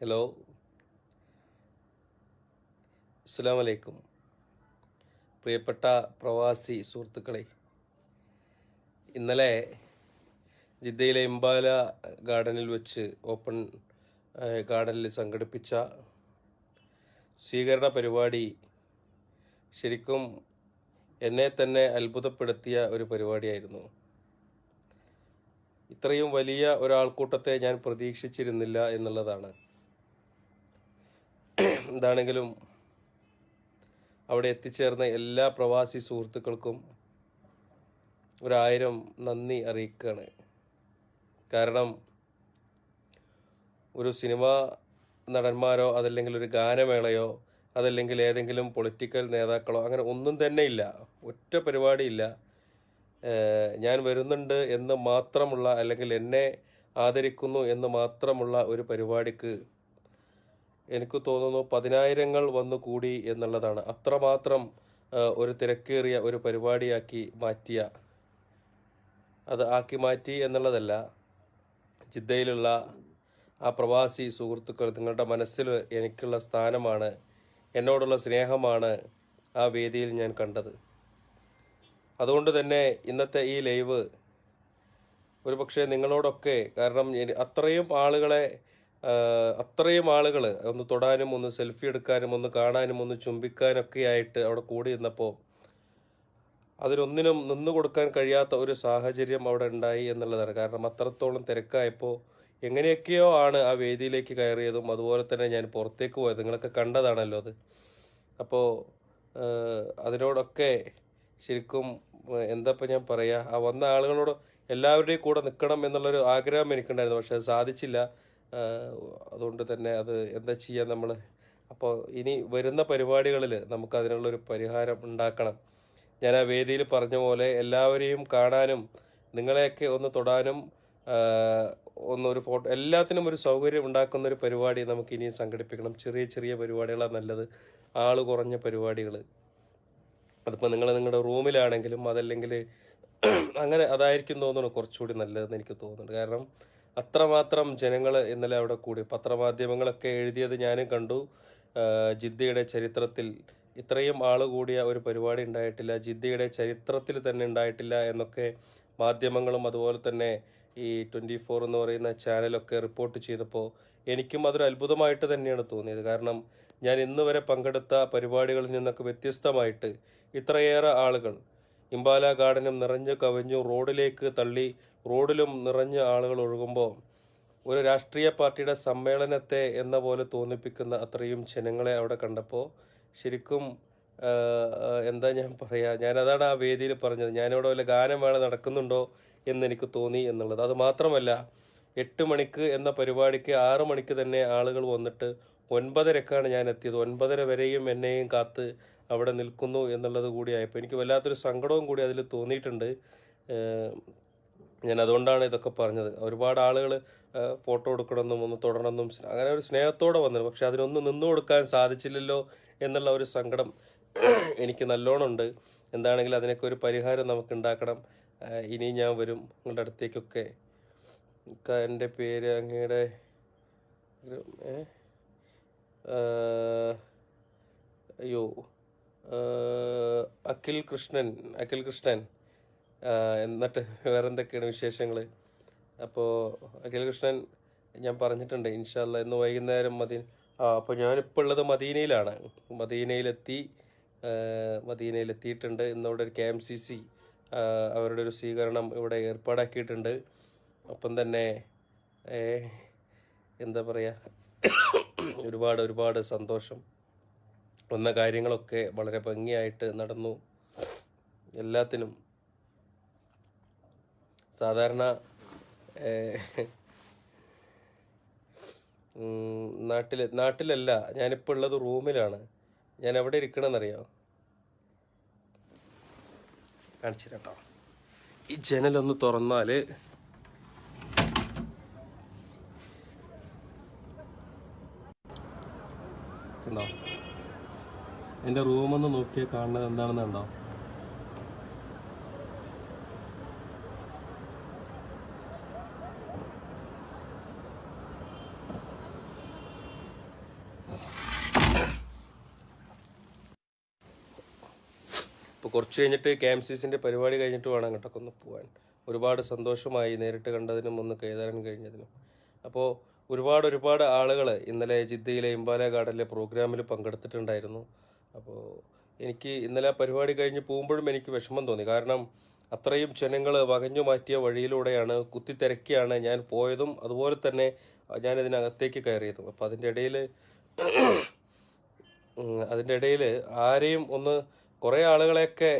Hello അസ്സാം വലൈക്കും പ്രിയപ്പെട്ട പ്രവാസി സുഹൃത്തുക്കളെ ഇന്നലെ ജിദ്ദയിലെ ഇംബാല ഗാർഡനിൽ വെച്ച് ഓപ്പൺ ഗാർഡനിൽ സംഘടിപ്പിച്ച സ്വീകരണ പരിപാടി ശരിക്കും എന്നെ തന്നെ അത്ഭുതപ്പെടുത്തിയ ഒരു പരിപാടിയായിരുന്നു. ഇത്രയും വലിയ ഒരാൾക്കൂട്ടത്തെ ഞാൻ പ്രതീക്ഷിച്ചിരുന്നില്ല എന്നുള്ളതാണ്. എന്താണെങ്കിലും അവിടെ എത്തിച്ചേർന്ന എല്ലാ പ്രവാസി സുഹൃത്തുക്കൾക്കും ഒരായിരം നന്ദി അറിയിക്കുകയാണ്. കാരണം ഒരു സിനിമ നടന്മാരോ അതല്ലെങ്കിൽ ഒരു ഗാനമേളയോ അതല്ലെങ്കിൽ ഏതെങ്കിലും പൊളിറ്റിക്കൽ നേതാക്കളോ അങ്ങനെ ഒന്നും തന്നെ ഇല്ല. ഒറ്റ പരിപാടിയില്ല ഞാൻ വരുന്നുണ്ട് എന്ന് മാത്രമുള്ള അല്ലെങ്കിൽ എന്നെ ആദരിക്കുന്നു എന്ന് മാത്രമുള്ള ഒരു പരിപാടിക്ക് എനിക്ക് തോന്നുന്നു പതിനായിരങ്ങൾ വന്നു കൂടി എന്നുള്ളതാണ്. അത്രമാത്രം ഒരു തിരക്കേറിയ ഒരു പരിപാടിയാക്കി മാറ്റിയ അത് ആക്കി മാറ്റി എന്നുള്ളതല്ല. ജിദ്ദയിലുള്ള ആ പ്രവാസി സുഹൃത്തുക്കൾ നിങ്ങളുടെ മനസ്സിൽ എനിക്കുള്ള സ്ഥാനമാണ് എന്നോടുള്ള സ്നേഹമാണ് ആ വേദിയിൽ ഞാൻ കണ്ടത്. അതുകൊണ്ട് തന്നെ ഇന്നത്തെ ഈ ലൈവ് ഒരു പക്ഷേ നിങ്ങളോടൊക്കെ കാരണം അത്രയും ആളുകളെ അത്രയും ആളുകൾ ഒന്ന് തൊടാനും ഒന്ന് സെൽഫി എടുക്കാനും ഒന്ന് കാണാനും ഒന്ന് ചുംബിക്കാനൊക്കെ ആയിട്ട് അവിടെ കൂടി നിന്നപ്പോൾ അതിനൊന്നിനും നിന്നു കൊടുക്കാൻ കഴിയാത്ത ഒരു സാഹചര്യം അവിടെ ഉണ്ടായി എന്നുള്ളതാണ്. കാരണം അത്രത്തോളം തിരക്കായപ്പോൾ എങ്ങനെയൊക്കെയോ ആണ് ആ വേദിയിലേക്ക് കയറിയതും അതുപോലെ തന്നെ ഞാൻ പുറത്തേക്ക് പോയത്. നിങ്ങളൊക്കെ കണ്ടതാണല്ലോ അത്. അപ്പോൾ അതിനോടൊക്കെ ശരിക്കും എന്താ ഞാൻ പറയുക ആ വന്ന ആളുകളോട് എല്ലാവരുടെയും കൂടെ നിൽക്കണം എന്നുള്ളൊരു ആഗ്രഹം എനിക്കുണ്ടായിരുന്നു. പക്ഷെ അത് സാധിച്ചില്ല. അതുകൊണ്ട് തന്നെ അത് എന്താ ചെയ്യുക നമ്മൾ അപ്പോൾ ഇനി വരുന്ന പരിപാടികളിൽ നമുക്ക് അതിനുള്ളൊരു പരിഹാരം ഉണ്ടാക്കണം. ഞാൻ ആ വേദിയിൽ പറഞ്ഞ പോലെ എല്ലാവരെയും കാണാനും നിങ്ങളെയൊക്കെ ഒന്ന് തൊടാനും ഒന്നൊരു ഫോട്ടോ എല്ലാത്തിനും ഒരു സൗകര്യം ഉണ്ടാക്കുന്ന ഒരു പരിപാടി നമുക്ക് ഇനിയും സംഘടിപ്പിക്കണം. ചെറിയ ചെറിയ പരിപാടികളാണ് നല്ലത്. ആൾ കുറഞ്ഞ പരിപാടികൾ അതിപ്പോൾ നിങ്ങൾ നിങ്ങളുടെ റൂമിലാണെങ്കിലും അതല്ലെങ്കിൽ അങ്ങനെ അതായിരിക്കും തോന്നുന്നു കുറച്ചുകൂടി നല്ലതെന്ന് എനിക്ക് തോന്നുന്നുണ്ട്. കാരണം അത്രമാത്രം ജനങ്ങൾ ഇന്നലെ അവിടെ കൂടി. പത്രമാധ്യമങ്ങളൊക്കെ എഴുതിയത് ഞാനും കണ്ടു. ജിദ്ദയുടെ ചരിത്രത്തിൽ ഇത്രയും ആൾ കൂടിയ ഒരു പരിപാടി ഉണ്ടായിട്ടില്ല. ജിദ്ദയുടെ ചരിത്രത്തിൽ തന്നെ ഉണ്ടായിട്ടില്ല എന്നൊക്കെ മാധ്യമങ്ങളും അതുപോലെ തന്നെ ഈ ട്വന്റി ഫോർ എന്ന് പറയുന്ന ചാനലൊക്കെ റിപ്പോർട്ട് ചെയ്തപ്പോൾ എനിക്കും അതൊരു അത്ഭുതമായിട്ട് തന്നെയാണ് തോന്നിയത്. കാരണം ഞാൻ ഇന്ന് വരെ പങ്കെടുത്ത പരിപാടികളിൽ നിന്നൊക്കെ വ്യത്യസ്തമായിട്ട് ഇത്രയേറെ ആളുകൾ ഇംബാല ഗാർഡനും നിറഞ്ഞു കവിഞ്ഞു റോഡിലേക്ക് തള്ളി റോഡിലും നിറഞ്ഞ ആളുകൾ ഒഴുകുമ്പോൾ ഒരു രാഷ്ട്രീയ പാർട്ടിയുടെ സമ്മേളനത്തെ എന്ന പോലെ തോന്നിപ്പിക്കുന്ന അത്രയും ജനങ്ങളെ അവിടെ കണ്ടപ്പോൾ ശരിക്കും എന്താ ഞാൻ പറയുക ഞാനതാണ് ആ വേദിയിൽ പറഞ്ഞത് ഞാനിവിടെ വല്ല ഗാനമേള നടക്കുന്നുണ്ടോ എന്നെനിക്ക് തോന്നി എന്നുള്ളത്. അത് മാത്രമല്ല എട്ട് മണിക്ക് എന്ന പരിപാടിക്ക് ആറു മണിക്ക് തന്നെ ആളുകൾ വന്നിട്ട് ഒൻപതരക്കാണ് ഞാൻ എത്തിയത് ഒൻപതര വരെയും എന്നെയും കാത്ത് അവിടെ നിൽക്കുന്നു എന്നുള്ളത് കൂടിയായപ്പോൾ എനിക്ക് വല്ലാത്തൊരു സങ്കടവും കൂടി അതിൽ തോന്നിയിട്ടുണ്ട്. ഞാൻ അതുകൊണ്ടാണ് ഇതൊക്കെ പറഞ്ഞത്. ഒരുപാട് ആളുകൾ ഫോട്ടോ എടുക്കണമെന്നും ഒന്ന് തൊടണമെന്നും അങ്ങനെ ഒരു സ്നേഹത്തോടെ വന്നത് പക്ഷെ അതിനൊന്നും നിന്നു കൊടുക്കാൻ സാധിച്ചില്ലല്ലോ എന്നുള്ള ഒരു സങ്കടം എനിക്ക് നല്ലോണം ഉണ്ട്. എന്താണെങ്കിലും അതിനൊക്കെ ഒരു പരിഹാരം നമുക്ക് ഉണ്ടാക്കണം. ഇനി ഞാൻ വരും നിങ്ങളുടെ അടുത്തേക്കൊക്കെ. എന്റെ പേര് അങ്ങയുടെ ഒരു ഏ? ആ, അയ്യോ അഖിൽ കൃഷ്ണൻ അഖിൽ കൃഷ്ണൻ എന്നിട്ട് വേറെ എന്തൊക്കെയാണ് വിശേഷങ്ങൾ അപ്പോൾ അഖിൽ കൃഷ്ണൻ ഞാൻ പറഞ്ഞിട്ടുണ്ട് ഇൻഷാല്ല ഇന്ന് വൈകുന്നേരം മദീന ആ അപ്പോൾ ഞാനിപ്പോൾ ഉള്ളത് മദീനയിലാണ്. മദീനയിലെത്തി മദീനയിലെത്തിയിട്ടുണ്ട്. ഇന്നവിടെ ഒരു കെ എം സി സി അവരുടെ ഒരു സ്വീകരണം ഇവിടെ ഏർപ്പാടാക്കിയിട്ടുണ്ട്. ഒപ്പം തന്നെ എന്താ പറയുക ഒരുപാട് ഒരുപാട് സന്തോഷം. വന്ന കാര്യങ്ങളൊക്കെ വളരെ ഭംഗിയായിട്ട് നടന്നു. എല്ലാത്തിനും സാധാരണ നാട്ടിൽ നാട്ടിലല്ല ഞാനിപ്പോൾ ഉള്ളത് റൂമിലാണ്. ഞാൻ എവിടെ ഇരിക്കണമെന്നറിയോ കാണിച്ചിട്ടോ ഈ ജനലൊന്ന് തുറന്നാൽ എന്റെ റൂമൊന്ന് നോക്കിയ കാണുന്നത് എന്താണെന്ന് കണ്ടോ അപ്പോൾ കുറച്ച് കഴിഞ്ഞിട്ട് കെ എം സി പരിപാടി കഴിഞ്ഞിട്ട് വേണം അങ്ങോട്ടൊക്കെ പോകാൻ ഒരുപാട് സന്തോഷമായി നേരിട്ട് കണ്ടതിനും ഒന്ന് കൈതാരാൻ കഴിഞ്ഞതിനും. അപ്പോൾ ഒരുപാട് ഒരുപാട് ആളുകൾ ഇന്നലെ ജിദ്ദയിലെ ഇമ്പാല ഗാർഡനിലെ പ്രോഗ്രാമിൽ പങ്കെടുത്തിട്ടുണ്ടായിരുന്നു. അപ്പോൾ എനിക്ക് ഇന്നലെ പരിപാടി കഴിഞ്ഞ് പോകുമ്പോഴും എനിക്ക് വിഷമം തോന്നി. കാരണം അത്രയും ജനങ്ങൾ വകഞ്ഞു മാറ്റിയ വഴിയിലൂടെയാണ് കുത്തിത്തിരക്കിയാണ് ഞാൻ പോയതും അതുപോലെ തന്നെ ഞാൻ ഇതിനകത്തേക്ക് കയറിയതും. അപ്പോൾ അതിന്റെ ഇടയിൽ അതിന്റെ ഇടയിൽ ആരെയും ഒന്ന് കുറേ ആളുകളെയൊക്കെ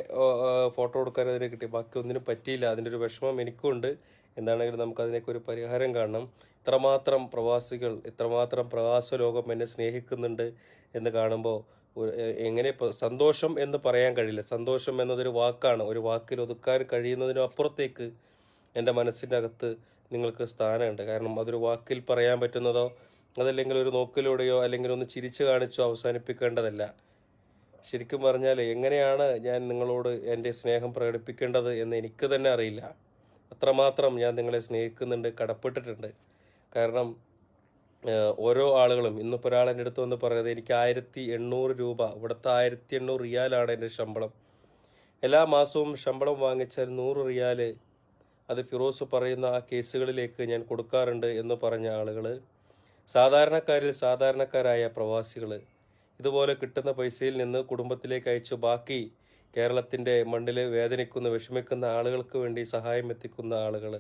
ഫോട്ടോ എടുക്കാൻ അതിന് കിട്ടി. ബാക്കി ഒന്നിനും പറ്റിയില്ല. അതിന്റെ ഒരു വിഷമം എനിക്കുണ്ട് എന്താണെങ്കിലും നമുക്കതിനൊക്കെ ഒരു പരിഹാരം കാണണം. ഇത്രമാത്രം പ്രവാസികൾ ഇത്രമാത്രം പ്രവാസ ലോകം എന്നെ സ്നേഹിക്കുന്നുണ്ട് എന്ന് കാണുമ്പോൾ എങ്ങനെ സന്തോഷം എന്ന് പറയാൻ കഴിയില്ല. സന്തോഷം എന്നതൊരു വാക്കാണ്. ഒരു വാക്കിൽ ഒതുക്കാൻ കഴിയുന്നതിനും അപ്പുറത്തേക്ക് എന്റെ മനസ്സിന്റെ അകത്ത് നിങ്ങൾക്ക് സ്ഥാനമുണ്ട്. കാരണം അതൊരു വാക്കിൽ പറയാൻ പറ്റുന്നതോ അതല്ലെങ്കിൽ ഒരു നോക്കിലൂടെയോ അല്ലെങ്കിൽ ഒന്ന് ചിരിച്ചു കാണിച്ചോ അവസാനിപ്പിക്കേണ്ടതല്ല. ശരിക്കും പറഞ്ഞാൽ എങ്ങനെയാണ് ഞാൻ നിങ്ങളോട് എന്റെ സ്നേഹം പ്രകടിപ്പിക്കേണ്ടത് എന്ന് എനിക്ക് തന്നെ അറിയില്ല. അത്രമാത്രം ഞാൻ നിങ്ങളെ സ്നേഹിക്കുന്നുണ്ട് കടപ്പെട്ടിട്ടുണ്ട്. കാരണം ഓരോ ആളുകളും ഇന്നിപ്പോൾ ഒരാൾ എന്റെ അടുത്ത് വന്ന് പറയുന്നത് എനിക്ക് ആയിരത്തി എണ്ണൂറ് രൂപ ഇവിടുത്തെ ആയിരത്തി എണ്ണൂറ് റിയാലാണ് എന്റെ ശമ്പളം. എല്ലാ മാസവും ശമ്പളം വാങ്ങിച്ചാൽ നൂറ് റിയാൽ അത് ഫിറോസ് പറയുന്ന ആ കേസുകളിലേക്ക് ഞാൻ കൊടുക്കാറുണ്ട് എന്ന് പറഞ്ഞ ആളുകൾ സാധാരണക്കാരിൽ സാധാരണക്കാരായ പ്രവാസികൾ ഇതുപോലെ കിട്ടുന്ന പൈസയിൽ നിന്ന് കുടുംബത്തിലേക്ക് അയച്ചു ബാക്കി കേരളത്തിന്റെ മണ്ണിൽ വേദനിക്കുന്ന വിഷമിക്കുന്ന ആളുകൾക്ക് വേണ്ടി സഹായം എത്തിക്കുന്ന ആളുകൾ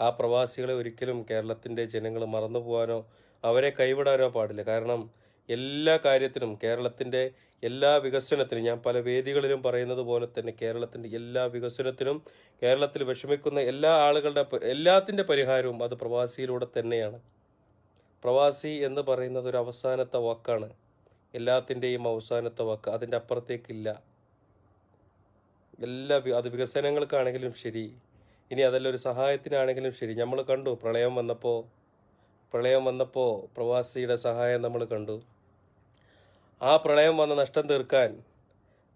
ആ പ്രവാസികളെ ഒരിക്കലും കേരളത്തിന്റെ ജനങ്ങൾ മറന്നു പോകാനോ അവരെ കൈവിടാനോ പാടില്ല. കാരണം എല്ലാ കാര്യത്തിനും കേരളത്തിന്റെ എല്ലാ വികസനത്തിനും ഞാൻ പല വേദികളിലും പറയുന്നത് പോലെ തന്നെ കേരളത്തിന്റെ എല്ലാ വികസനത്തിനും കേരളത്തിൽ വിഷമിക്കുന്ന എല്ലാ ആളുകളുടെ എല്ലാത്തിന്റെ പരിഹാരവും അത് പ്രവാസിയിലൂടെ തന്നെയാണ്. പ്രവാസി എന്ന് പറയുന്നത് ഒരു അവസാനത്തെ വാക്കാണ്. എല്ലാത്തിന്റെയും അവസാനത്തെ വാക്ക്. അതിന്റെ അപ്പുറത്തേക്കില്ല. എല്ലാ അത് വികസനങ്ങൾക്കാണെങ്കിലും ശരി. ഇനി അതല്ല ഒരു സഹായത്തിനാണെങ്കിലും ശരി. നമ്മൾ കണ്ടു പ്രളയം വന്നപ്പോൾ പ്രളയം വന്നപ്പോൾ പ്രവാസിയുടെ സഹായം നമ്മൾ കണ്ടു. ആ പ്രളയം വന്ന നഷ്ടം തീർക്കാൻ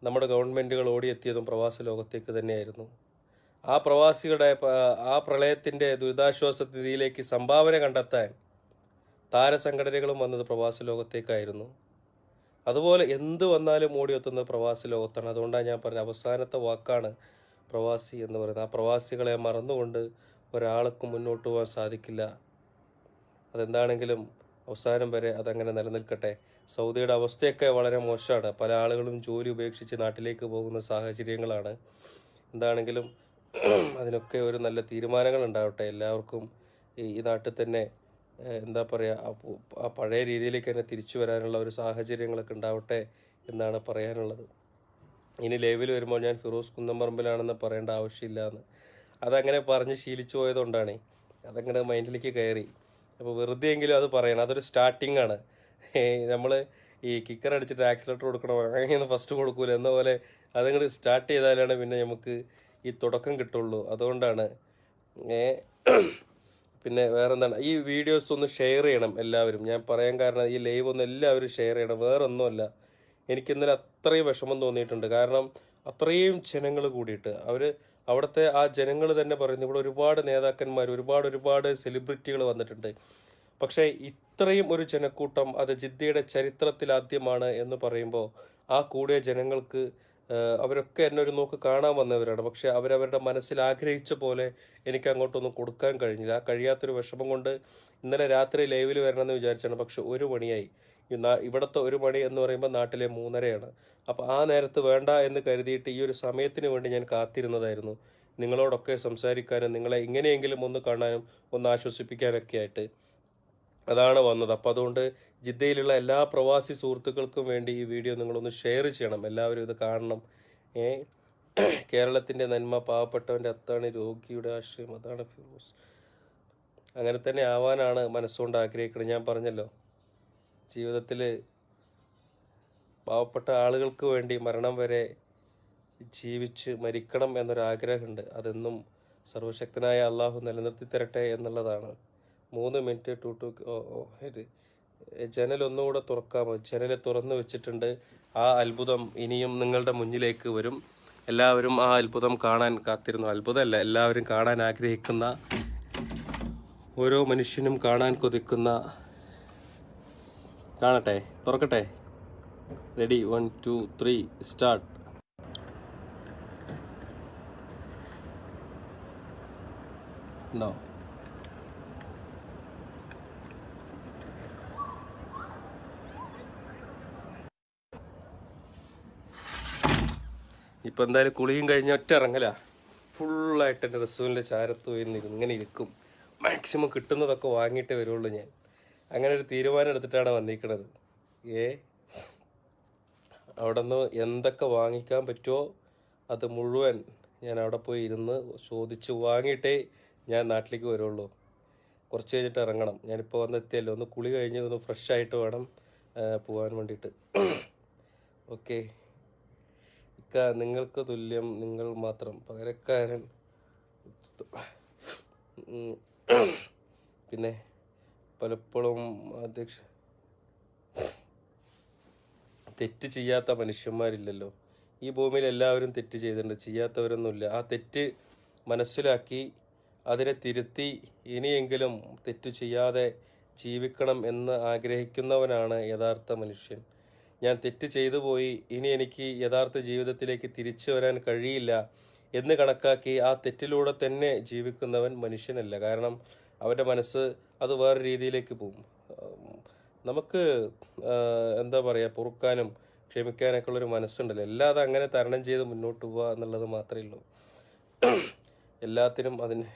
നമ്മുടെ ഗവൺമെന്റുകൾ ഓടിയെത്തിയതും പ്രവാസ ലോകത്തേക്ക് തന്നെയായിരുന്നു. ആ പ്രവാസികളുടെ ആ പ്രളയത്തിന്റെ ദുരിതാശ്വാസ നിധിയിലേക്ക് സംഭാവന കണ്ടെത്താൻ താരസംഘടനകളും വന്നത് പ്രവാസ ലോകത്തേക്കായിരുന്നു. അതുപോലെ എന്ത് വന്നാലും ഓടിയെത്തുന്നത് പ്രവാസി ലോകത്താണ്. അതുകൊണ്ടാണ് ഞാൻ പറഞ്ഞ അവസാനത്തെ വാക്കാണ് പ്രവാസി എന്ന് പറയുന്നത്. ആ പ്രവാസികളെ മറന്നുകൊണ്ട് ഒരാൾക്കും മുന്നോട്ട് പോകാൻ സാധിക്കില്ല. അതെന്താണെങ്കിലും അവസാനം വരെ അതങ്ങനെ നിലനിൽക്കട്ടെ. സൗദിയുടെ അവസ്ഥയൊക്കെ വളരെ മോശമാണ്. പല ആളുകളും ജോലി ഉപേക്ഷിച്ച് നാട്ടിലേക്ക് പോകുന്ന സാഹചര്യങ്ങളാണ്. എന്താണെങ്കിലും അതിനൊക്കെ ഒരു നല്ല തീരുമാനങ്ങൾ ഉണ്ടാവട്ടെ. എല്ലാവർക്കും ഈ നാട്ടിൽ തന്നെ എന്താ പറയുക ആ പഴയ രീതിയിലേക്ക് തന്നെ തിരിച്ചു വരാനുള്ള ഒരു സാഹചര്യങ്ങളൊക്കെ ഉണ്ടാവട്ടെ എന്നാണ് പറയാനുള്ളത്. ഇനി ലൈവിൽ വരുമ്പോൾ ഞാൻ ഫിറോസ് കുന്നംപറമ്പിലാണെന്ന് പറയേണ്ട ആവശ്യമില്ല എന്ന് അതങ്ങനെ പറഞ്ഞ് ശീലിച്ചു പോയതുകൊണ്ടാണ്. അതങ്ങനെ മൈൻഡിലേക്ക് കയറി. അപ്പോൾ വെറുതെ എങ്കിലും അത് പറയണം. അതൊരു സ്റ്റാർട്ടിംഗ് ആണ്. നമ്മൾ ഈ കിക്കർ അടിച്ചിട്ട് ആക്സിലേറ്റർ കൊടുക്കണോ? അങ്ങനെയൊന്നും അങ്ങനെ ഫസ്റ്റ് കൊടുക്കൂല. എന്ന പോലെ അതങ്ങോട്ട് സ്റ്റാർട്ട് ചെയ്താലാണ് പിന്നെ നമുക്ക് ഈ തുടക്കം കിട്ടുള്ളൂ. അതുകൊണ്ടാണ്. പിന്നെ വേറെ എന്താണ് ഈ വീഡിയോസ് ഒന്ന് ഷെയർ ചെയ്യണം എല്ലാവരും. ഞാൻ പറയാൻ കാരണം ഈ ലൈവ് ഒന്ന് എല്ലാവരും ഷെയർ ചെയ്യണം. വേറെ ഒന്നുമല്ല എനിക്ക് ഇന്നലെ അത്രയും വിഷമം തോന്നിയിട്ടുണ്ട്. കാരണം അത്രയും ജനങ്ങൾ കൂടിയിട്ട് അവർ അവിടുത്തെ ആ ജനങ്ങൾ തന്നെ പറയുന്നു ഇവിടെ ഒരുപാട് നേതാക്കന്മാർ ഒരുപാട് ഒരുപാട് സെലിബ്രിറ്റികൾ വന്നിട്ടുണ്ട്. പക്ഷേ ഇത്രയും ഒരു ജനക്കൂട്ടം അത് ജിദ്ദയുടെ ചരിത്രത്തിൽ ആദ്യമാണ് എന്ന് പറയുമ്പോൾ ആ കൂടിയ ജനങ്ങൾക്ക് അവരൊക്കെ എന്നെ ഒരു നോക്ക് കാണാൻ വന്നവരാണ്. പക്ഷെ അവരവരുടെ മനസ്സിൽ ആഗ്രഹിച്ച പോലെ എനിക്ക് അങ്ങോട്ടൊന്നും കൊടുക്കാൻ കഴിഞ്ഞില്ല. ആ കഴിയാത്തൊരു വിഷമം കൊണ്ട് ഇന്നലെ രാത്രി ലൈവിൽ വരണമെന്ന് വിചാരിച്ചാണ്. പക്ഷെ ഒരു മണിയായി ഇവിടുത്തെ ഒരു മണി എന്ന് പറയുമ്പോൾ നാട്ടിലെ മൂന്നരയാണ്. അപ്പോൾ ആ നേരത്ത് വേണ്ട എന്ന് കരുതിയിട്ട് ഈ ഒരു സമയത്തിന് വേണ്ടി ഞാൻ കാത്തിരുന്നതായിരുന്നു. നിങ്ങളോടൊക്കെ സംസാരിക്കാനും നിങ്ങളെ ഇങ്ങനെയെങ്കിലും ഒന്ന് കാണാനും ഒന്ന് ആശ്വസിപ്പിക്കാനൊക്കെ ആയിട്ട് അതാണ് വന്നത്. അപ്പോൾ അതുകൊണ്ട് ജിദ്ദയിലുള്ള എല്ലാ പ്രവാസി സുഹൃത്തുക്കൾക്കും വേണ്ടി ഈ വീഡിയോ നിങ്ങളൊന്ന് ഷെയർ ചെയ്യണം. എല്ലാവരും ഇത് കാണണം. ഏ? കേരളത്തിന്റെ നന്മ പാവപ്പെട്ടവന്റെ അത്താണ് രോഗിയുടെ ആശയം അതാണ് ഫിറോസ്. അങ്ങനെ തന്നെ ആവാനാണ് മനസ്സുകൊണ്ട് ആഗ്രഹിക്കുന്നത് ഞാൻ പറഞ്ഞല്ലോ ജീവിതത്തിൽ പാവപ്പെട്ട ആളുകൾക്ക് വേണ്ടി മരണം വരെ ജീവിച്ച് മരിക്കണം എന്നൊരാഗ്രഹമുണ്ട്. അതെന്നും സർവശക്തനായ അള്ളാഹു നിലനിർത്തി തരട്ടെ എന്നുള്ളതാണ്. മൂന്ന് മിനിറ്റ് ടു ടു ഇത് ജനൽ ഒന്നുകൂടെ തുറക്കാമോ? ജനൽ തുറന്നു വെച്ചിട്ടുണ്ട്. ആ അത്ഭുതം ഇനിയും നിങ്ങളുടെ മുന്നിലേക്ക് വരും. എല്ലാവരും ആ അത്ഭുതം കാണാൻ കാത്തിരുന്നു. അത്ഭുതമല്ല എല്ലാവരും കാണാൻ ആഗ്രഹിക്കുന്ന ഓരോ മനുഷ്യനും കാണാൻ കൊതിക്കുന്ന കാണട്ടെ തുറക്കട്ടെ. Ready one two three start ഉണ്ടോ ഇപ്പം എന്തായാലും കുളിയും കഴിഞ്ഞ ഒറ്റ ഇറങ്ങല. ഫുള്ളായിട്ട് എന്റെ റസൂലിന്റെ ചാരത്ത് പോയി ഇങ്ങനെ ഇരിക്കും. മാക്സിമം കിട്ടുന്നതൊക്കെ വാങ്ങിയിട്ടേ വരുള്ളൂ ഞാൻ. അങ്ങനെ ഒരു തീരുമാനം എടുത്തിട്ടാണ് വന്നിരിക്കുന്നത് ഏ? അവിടെ നിന്ന് എന്തൊക്കെ വാങ്ങിക്കാൻ പറ്റുമോ അത് മുഴുവൻ ഞാൻ അവിടെ പോയി ഇരുന്ന് ചോദിച്ച് വാങ്ങിയിട്ടേ ഞാൻ നാട്ടിലേക്ക് വരുള്ളൂ. കുറച്ച് കഴിഞ്ഞിട്ട് ഇറങ്ങണം. ഞാനിപ്പോൾ വന്നെത്തിയല്ലോ. ഒന്ന് കുളി കഴിഞ്ഞ് ഒന്ന് ഫ്രഷ് ആയിട്ട് വേണം പോകാൻ വേണ്ടിയിട്ട്. ഓക്കെ. ഇക്ക നിങ്ങൾക്ക് തുല്യം നിങ്ങൾ മാത്രം. പകരക്കാരൻ. പിന്നെ പലപ്പോഴും അധ്യക്ഷ തെറ്റ് ചെയ്യാത്ത മനുഷ്യന്മാരില്ലല്ലോ. ഈ ഭൂമിയിൽ എല്ലാവരും തെറ്റ് ചെയ്തിട്ടുണ്ട്. ചെയ്യാത്തവരൊന്നുമില്ല. ആ തെറ്റ് മനസ്സിലാക്കി അതിനെ തിരുത്തി ഇനിയെങ്കിലും തെറ്റ് ചെയ്യാതെ ജീവിക്കണം എന്ന് ആഗ്രഹിക്കുന്നവനാണ് യഥാർത്ഥ മനുഷ്യൻ. ഞാൻ തെറ്റ് ചെയ്തു പോയി ഇനി എനിക്ക് യഥാർത്ഥ ജീവിതത്തിലേക്ക് തിരിച്ചു വരാൻ കഴിയില്ല എന്ന് കണക്കാക്കി ആ തെറ്റിലൂടെ തന്നെ ജീവിക്കുന്നവൻ മനുഷ്യനല്ല. കാരണം അവന്റെ മനസ്സ് അത് വേറെ രീതിയിലേക്ക് പോകും. നമുക്ക് എന്താ പറയുക പൊറുക്കാനും ക്ഷമിക്കാനൊക്കെ ഉള്ളൊരു മനസ്സുണ്ടല്ലോ. എല്ലാതും അങ്ങനെ തരണം ചെയ്ത് മുന്നോട്ട് പോവുക എന്നുള്ളത് മാത്രമേ ഉള്ളൂ. എല്ലാത്തിനും അതിന്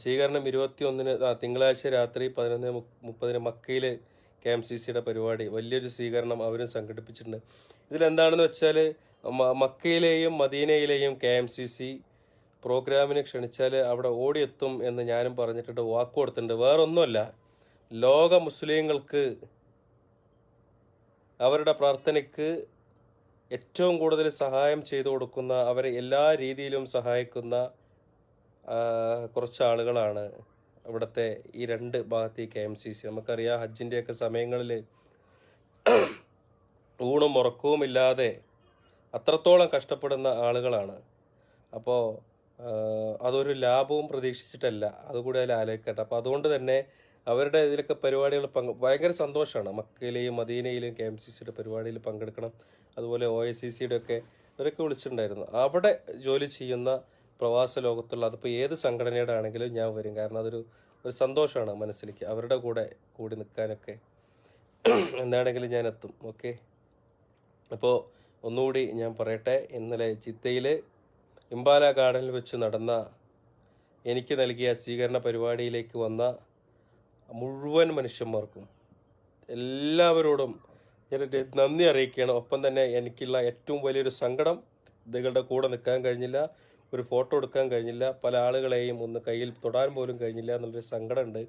സ്വീകരണം ഇരുപത്തി ഒന്നിന് തിങ്കളാഴ്ച രാത്രി പതിനൊന്ന് മുപ്പതിന് മക്കയിൽ കെ എം സി സിയുടെ പരിപാടി വലിയൊരു സ്വീകരണം അവരും സംഘടിപ്പിച്ചിട്ടുണ്ട്. ഇതിലെന്താണെന്ന് വെച്ചാൽ മക്കയിലെയും മദീനയിലെയും കെ എം സി സി പ്രോഗ്രാമിന് ക്ഷണിച്ചാൽ അവിടെ ഓടിയെത്തും എന്ന് ഞാനും പറഞ്ഞിട്ടുണ്ട് വാക്ക് കൊടുത്തിട്ടുണ്ട്. വേറൊന്നുമല്ല ലോക മുസ്ലിങ്ങൾക്ക് അവരുടെ പ്രാർത്ഥനയ്ക്ക് ഏറ്റവും കൂടുതൽ സഹായം ചെയ്തു കൊടുക്കുന്ന അവരെ എല്ലാ രീതിയിലും സഹായിക്കുന്ന കുറച്ച് ആളുകളാണ് ഇവിടുത്തെ ഈ രണ്ട് ഭാഗത്ത് കെ എം സി സി. നമുക്കറിയാം ഹജ്ജിന്റെയൊക്കെ സമയങ്ങളിൽ ഊണും ഉറക്കവും ഇല്ലാതെ അത്രത്തോളം കഷ്ടപ്പെടുന്ന ആളുകളാണ്. അപ്പോൾ അതൊരു ലാഭവും പ്രതീക്ഷിച്ചിട്ടല്ല. അതുകൂടി അതിൽ ആലോചിക്കട്ടെ അപ്പോൾ അതുകൊണ്ട് തന്നെ അവരുടെ ഇതിലൊക്കെ പരിപാടികൾ പങ്ക് ഭയങ്കര സന്തോഷമാണ്. മക്കയിലെയും മദീനയിലെയും കെ എം സി സിയുടെ പരിപാടിയിൽ പങ്കെടുക്കണം. അതുപോലെ ഒ എസ് സി സിയുടെ ഒക്കെ ഇവരൊക്കെ വിളിച്ചിട്ടുണ്ടായിരുന്നു. അവിടെ ജോലി ചെയ്യുന്ന പ്രവാസ ലോകത്തുള്ള അതിപ്പോൾ ഏത് സംഘടനയുടെ ആണെങ്കിലും ഞാൻ വരും. കാരണം അതൊരു ഒരു സന്തോഷമാണ് മനസ്സിലേക്ക്. അവരുടെ കൂടെ കൂടി നിൽക്കാനൊക്കെ എന്താണെങ്കിലും ഞാൻ എത്തും. ഓക്കെ? അപ്പോൾ ഒന്നുകൂടി ഞാൻ പറയട്ടെ. ഇന്നലെ ജിദ്ദയിൽ ഇംബാല ഗാർഡനിൽ വെച്ച് നടന്ന എനിക്ക് നൽകിയ സ്വീകരണ പരിപാടിയിലേക്ക് വന്ന മുഴുവൻ മനുഷ്യന്മാർക്കും എല്ലാവരോടും ഞാൻ നന്ദി അറിയിക്കുകയാണ്. ഒപ്പം തന്നെ എനിക്കുള്ള ഏറ്റവും വലിയൊരു സങ്കടം ഇതുകളുടെ കൂടെ നിൽക്കാൻ കഴിഞ്ഞില്ല ഒരു ഫോട്ടോ എടുക്കാൻ കഴിഞ്ഞില്ല പല ആളുകളെയും ഒന്ന് കയ്യിൽ തൊടാൻ പോലും കഴിഞ്ഞില്ല എന്നുള്ളൊരു സങ്കടമുണ്ട്.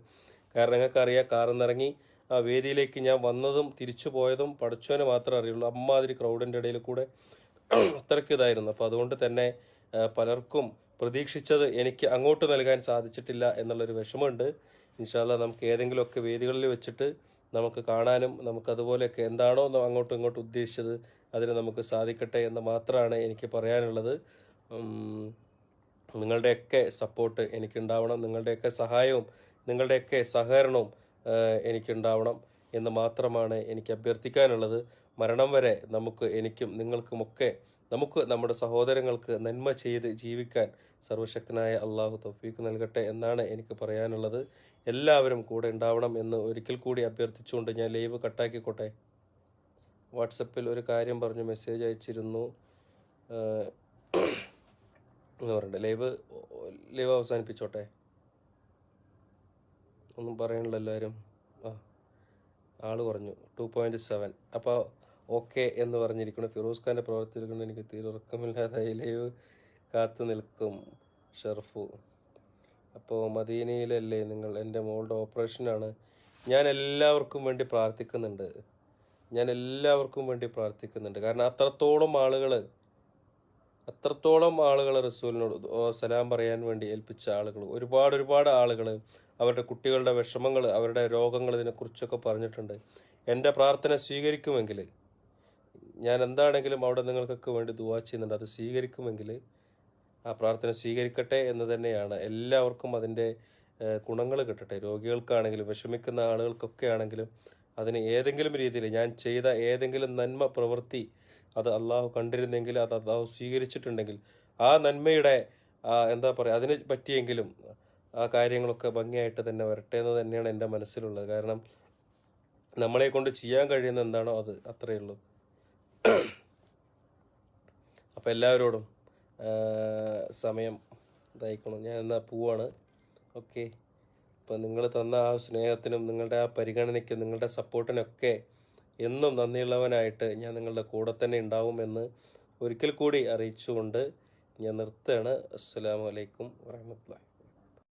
കാരണം നിങ്ങൾക്കറിയാം കാറിൽ നിന്നിറങ്ങി ആ വേദിയിലേക്ക് ഞാൻ വന്നതും തിരിച്ചു പോയതും പഠിച്ചവന് മാത്രമേ അറിയുള്ളൂ. അമ്മാതിരി ക്രൗഡിന്റെ ഇടയിൽ കൂടെ അത്രയ്ക്ക് ഇതായിരുന്നു. അപ്പോൾ അതുകൊണ്ട് തന്നെ പലർക്കും പ്രതീക്ഷിച്ചത് എനിക്ക് അങ്ങോട്ട് നൽകാൻ സാധിച്ചിട്ടില്ല എന്നുള്ളൊരു വിഷമമുണ്ട്. ഇൻഷാല്ല നമുക്ക് ഏതെങ്കിലുമൊക്കെ വേദികളിൽ വെച്ചിട്ട് നമുക്ക് കാണാനും നമുക്ക് അതുപോലെയൊക്കെ എന്താണോ അങ്ങോട്ടും ഇങ്ങോട്ടും ഉദ്ദേശിച്ചത് അതിന് നമുക്ക് സാധിക്കട്ടെ എന്ന് മാത്രമാണ് എനിക്ക് പറയാനുള്ളത്. നിങ്ങളുടെയൊക്കെ സപ്പോർട്ട് എനിക്കുണ്ടാവണം. നിങ്ങളുടെയൊക്കെ സഹായവും നിങ്ങളുടെയൊക്കെ സഹകരണവും എനിക്കുണ്ടാവണം. എന്ന് മാത്രമാണ് എനിക്ക് അഭ്യർത്ഥിക്കാനുള്ളത്. മരണം വരെ നമുക്ക് എനിക്കും നിങ്ങൾക്കുമൊക്കെ നമുക്ക് നമ്മുടെ സഹോദരങ്ങൾക്ക് നന്മ ചെയ്ത് ജീവിക്കാൻ സർവശക്തനായ അള്ളാഹു തൗഫീക്ക് നൽകട്ടെ എന്നാണ് എനിക്ക് പറയാനുള്ളത്. എല്ലാവരും കൂടെ ഉണ്ടാവണം എന്ന് ഒരിക്കൽ കൂടി അഭ്യർത്ഥിച്ചുകൊണ്ട് ഞാൻ ലൈവ് കട്ടാക്കിക്കോട്ടെ. വാട്സപ്പിൽ ഒരു കാര്യം പറഞ്ഞു മെസ്സേജ് അയച്ചിരുന്നു. എന്ന് പറയണ്ടേ. ലൈവ് ലൈവ് അവസാനിപ്പിച്ചോട്ടെ. ഒന്നും പറയണില്ല എല്ലാവരും ആ. ആൾ പറഞ്ഞു ടു പോയിന്റ് സെവൻ അപ്പോൾ ഓക്കെ എന്ന് പറഞ്ഞിരിക്കുന്നു. ഫിറോസ് ഖാന്റെ പ്രവർത്തികൾ കൊണ്ട് എനിക്ക് തീരെ ഉറക്കമില്ലാതായി ലൈവ് കാത്തു നിൽക്കും ഷെർഫു. അപ്പോൾ മദീനയിലല്ലേ നിങ്ങൾ? എന്റെ മോളുടെ ഓപ്പറേഷനാണ്. ഞാൻ എല്ലാവർക്കും വേണ്ടി പ്രാർത്ഥിക്കുന്നുണ്ട്. ഞാൻ എല്ലാവർക്കും വേണ്ടി പ്രാർത്ഥിക്കുന്നുണ്ട്. കാരണം അത്രത്തോളം ആളുകൾ അത്രത്തോളം ആളുകൾ റസൂലിനോട് സലാം പറയാൻ വേണ്ടി ഏൽപ്പിച്ച ആളുകൾ ഒരുപാട് ഒരുപാട് ആളുകൾ അവരുടെ കുട്ടികളുടെ വിഷമങ്ങൾ അവരുടെ രോഗങ്ങൾ ഇതിനെക്കുറിച്ചൊക്കെ പറഞ്ഞിട്ടുണ്ട്. എന്റെ പ്രാർത്ഥന സ്വീകരിക്കുമെങ്കിൽ ഞാൻ എന്താണെങ്കിലും അവിടെ നിങ്ങൾക്കൊക്കെ വേണ്ടി ദുവാ ചെയ്യുന്നുണ്ട്. അത് സ്വീകരിക്കുമെങ്കിൽ ആ പ്രാർത്ഥന സ്വീകരിക്കട്ടെ എന്ന് തന്നെയാണ് എല്ലാവർക്കും അതിന്റെ ഗുണങ്ങൾ കിട്ടട്ടെ. രോഗികൾക്കാണെങ്കിലും വിഷമിക്കുന്ന ആളുകൾക്കൊക്കെ ആണെങ്കിലും അതിന് ഏതെങ്കിലും രീതിയിൽ ഞാൻ ചെയ്ത ഏതെങ്കിലും നന്മ പ്രവൃത്തി അത് അള്ളാഹു കണ്ടിരുന്നെങ്കിൽ അത് അള്ളാഹു സ്വീകരിച്ചിട്ടുണ്ടെങ്കിൽ ആ നന്മയുടെ എന്താ പറയുക അതിനെ പറ്റിയെങ്കിലും ആ കാര്യങ്ങളൊക്കെ ഭംഗിയായിട്ട് തന്നെ വരട്ടെ എന്ന് തന്നെയാണ് എന്റെ മനസ്സിലുള്ളത്. കാരണം നമ്മളെ കൊണ്ട് ചെയ്യാൻ കഴിയുന്ന എന്താണോ അത് അത്രയേ ഉള്ളൂ. അപ്പോൾ എല്ലാവരോടും സമയം ഇതായിക്കണം ഞാൻ എന്നാൽ പോവാണ്. ഓക്കെ. അപ്പോൾ നിങ്ങൾ തന്ന ആ സ്നേഹത്തിനും നിങ്ങളുടെ ആ പരിഗണനയ്ക്കും നിങ്ങളുടെ സപ്പോർട്ടിനൊക്കെ എന്നും നന്ദിയുള്ളവനായിട്ട് ഞാൻ നിങ്ങളുടെ കൂടെ തന്നെ ഉണ്ടാവുമെന്ന് ഒരിക്കൽ കൂടി അറിയിച്ചുകൊണ്ട് ഞാൻ നിർത്തുകയാണ്. അസ്സലാമു അലൈക്കും വറഹമത്തുള്ളാഹി.